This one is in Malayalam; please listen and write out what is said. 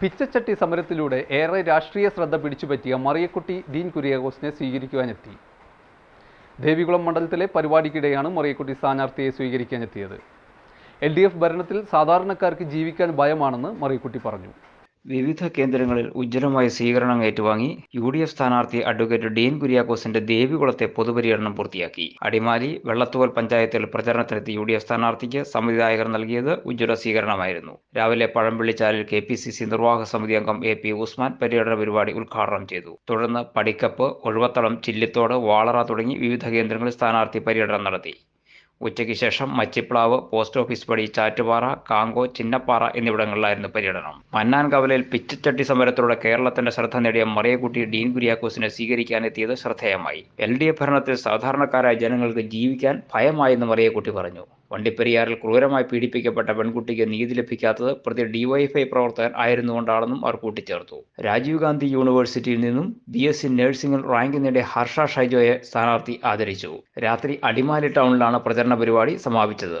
പിച്ചച്ചട്ടി സമരത്തിലൂടെ ഏറെ രാഷ്ട്രീയ ശ്രദ്ധ പിടിച്ചുപറ്റിയ മറിയക്കുട്ടി ഡീൻ കുര്യാഘോസിനെ സ്വീകരിക്കുവാനെത്തി. ദേവികുളം മണ്ഡലത്തിലെ പരിപാടിക്കിടെയാണ് മറിയക്കുട്ടി സ്ഥാനാർത്ഥിയെ സ്വീകരിക്കാനെത്തിയത്. എൽ ഡി എഫ് ഭരണത്തിൽ സാധാരണക്കാർക്ക് ജീവിക്കാൻ ഭയമാണെന്ന് മറിയക്കുട്ടി പറഞ്ഞു. വിവിധ കേന്ദ്രങ്ങളിൽ ഉജ്ജ്വലമായ സ്വീകരണം ഏറ്റുവാങ്ങി യു ഡി എഫ് സ്ഥാനാർത്ഥി അഡ്വക്കേറ്റ് ഡീൻ കുര്യാക്കോസിന്റെ ദേവികുളത്തെ പൊതുപര്യടനം പൂർത്തിയാക്കി. അടിമാലി വെള്ളത്തുവൽ പഞ്ചായത്തിൽ പ്രചരണത്തിനെത്തിയ യു ഡി എഫ് സ്ഥാനാർത്ഥിക്ക് സംവിധായകർ നൽകിയത് ഉജ്ജ്വല സ്വീകരണമായിരുന്നു. രാവിലെ പഴംപള്ളിച്ചാലിൽ കെ പി സി സി നിർവാഹക സമിതി അംഗം എ പി ഉസ്മാൻ പര്യടന പരിപാടി ഉദ്ഘാടനം ചെയ്തു. തുടർന്ന് പടിക്കപ്പ് ഒഴുവത്തളം ചില്ലിത്തോട് വാളറ തുടങ്ങി വിവിധ കേന്ദ്രങ്ങളിൽ സ്ഥാനാർത്ഥി പര്യടനം നടത്തി. ഉച്ചയ്ക്ക് ശേഷം മച്ചിപ്ലാവ് പോസ്റ്റ് ഓഫീസ് വഴി ചാറ്റുപാറ കാങ്കോ ചിന്നപ്പാറ എന്നിവിടങ്ങളിലായിരുന്നു പര്യടനം. മന്നാൻ കവലയിൽ പിച്ചച്ചട്ടി സമരത്തിലൂടെ കേരളത്തിന്റെ ശ്രദ്ധ നേടിയ മറിയക്കുട്ടി ഡീൻ കുര്യാക്കോസിനെ സ്വീകരിക്കാനെത്തിയത് ശ്രദ്ധേയമായി. എൽ ഡി എഫ് ഭരണത്തിൽ സാധാരണക്കാരായ ജനങ്ങൾക്ക് ജീവിക്കാൻ ഭയമായെന്ന് മറിയക്കുട്ടി പറഞ്ഞു. വണ്ടിപ്പെരിയാറിൽ ക്രൂരമായി പീഡിപ്പിക്കപ്പെട്ട പെൺകുട്ടിക്ക് നീതി ലഭിക്കാത്തത് പ്രതി ഡിവൈഎഫ്ഐ പ്രവർത്തകൻ ആയിരുന്നുകൊണ്ടാണെന്നും അവർ കൂട്ടിച്ചേർത്തു. രാജീവ് ഗാന്ധി യൂണിവേഴ്സിറ്റിയിൽ നിന്നും ബി എസ് സി നഴ്സിംഗിൽ റാങ്ക് നേടിയ ഹർഷ ഷൈജോയെ സ്ഥാനാർത്ഥി ആദരിച്ചു. രാത്രി അടിമാലി ടൗണിലാണ് പ്രചരണ പരിപാടി സമാപിച്ചത്.